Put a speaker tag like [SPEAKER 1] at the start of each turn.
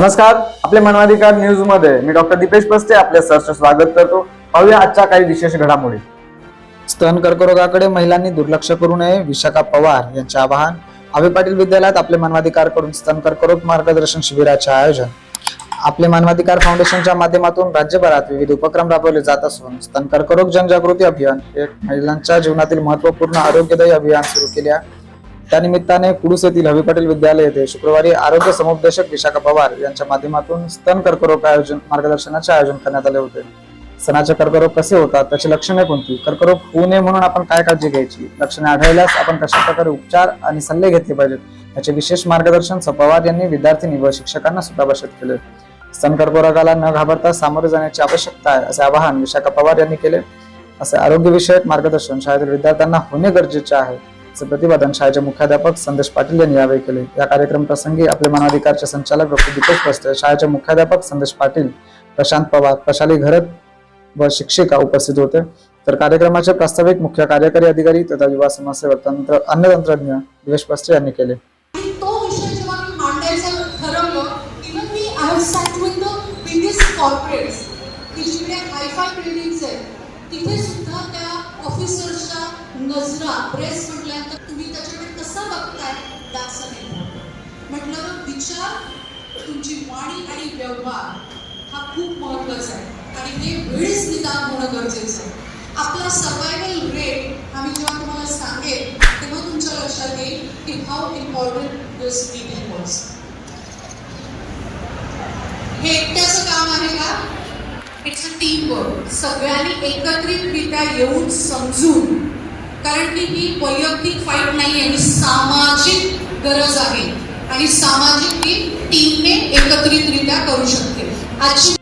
[SPEAKER 1] नमस्कार आपले मानवाधिकार न्यूजमध्ये मी डॉक्टर दीपेश पस्ते आपले सहर्ष स्वागत करतो. पाहूया आजच्या काही विशेष घडामोडी. स्तन कर्करोगाकडे महिलांनी दुर्लक्ष करू नये विशाखा पवार यांचे आवाहन. आबे पाटील विद्यालयात आपले मानवाधिकारकडून स्तन कर्करोग मार्गदर्शन शिबिराचे आयोजन. आपले मानवाधिकार फाउंडेशनच्या माध्यमातून राज्यभरात विविध उपक्रम राबवले जात असून स्तन कर्करोग जनजागृती अभियान एक महिलांच्या जीवनातील महत्त्वपूर्ण आरोग्यदायी अभियान सुरू केले आहे. त्यानिमित्ताने कुडूस येथील हवी पाटील विद्यालय येथे शुक्रवारी आरोग्य समुपदेशक विशाखा पवार यांच्या माध्यमातून स्तन कर्करोग आयोजन मार्गदर्शनाचे आयोजन करण्यात आले होते. स्तनाचे कर्करोग कसे होतात त्याची लक्षणे कोणती? कर्करोग होऊ नये म्हणून आपण काय काळजी घ्यायची? लक्षणे आढळल्यास आपण कशा प्रकारे उपचार आणि सल्ले घेतले पाहिजेत? याचे विशेष मार्गदर्शन स- पवार यांनी विद्यार्थिनी व शिक्षकांना सुप्रभाषित केले. स्तन कर्करोगाला न घाबरता सामोरे जाण्याची आवश्यकता आहे असे आवाहन विशाखा पवार यांनी केले. असे आरोग्यविषयक मार्गदर्शन शाळेतील विद्यार्थ्यांना होणे गरजेचे आहे. प्रतिपादन शाळेचे मुख्याध्यापक संदेश पाटील यांनी यावेळी केले. या कार्यक्रम प्रसंगी आपले मानवाधिकारचे संचालक डॉक्टर दीपक पस्ते शाळेचे मुख्याध्यापक संदेश पाटील प्रशांत पवार प्रशाली घरत व शिक्षिका उपस्थित होते. तर कार्यक्रमाचे प्रास्ताविक मुख्य कार्यकारी अधिकारी तथा युवा समाजसेवक तंत्र अन्य तंत्रज्ञ दिवेश पस्ते यांनी केले.
[SPEAKER 2] तिथे सुद्धा त्या ऑफिसर्सच्या नजरा प्रेस म्हटल्यानंतर तुम्ही त्याच्याकडे कसं बघताय? That's म्हटलं विचार तुमची वाणी आणि व्यवहार हा खूप महत्त्वाचा आहे. आणि हे वेळीच निदान होणं गरजेचं आहे. आपला सर्वायवल रेट आम्ही जेव्हा तुम्हाला सांगेल तेव्हा तुमच्या लक्षात येईल की how important this speaking was हे एकट्याचं काम आहे का? इट्स अ टीम वर्क सगळ्यांनी एकत्रितरित्या येऊन समजून. कारण की ही वैयक्तिक फाईट नाही आणि सामाजिक गरज आहे. आणि सामाजिक ती टीमने एकत्रितरित्या करू शकते. आजची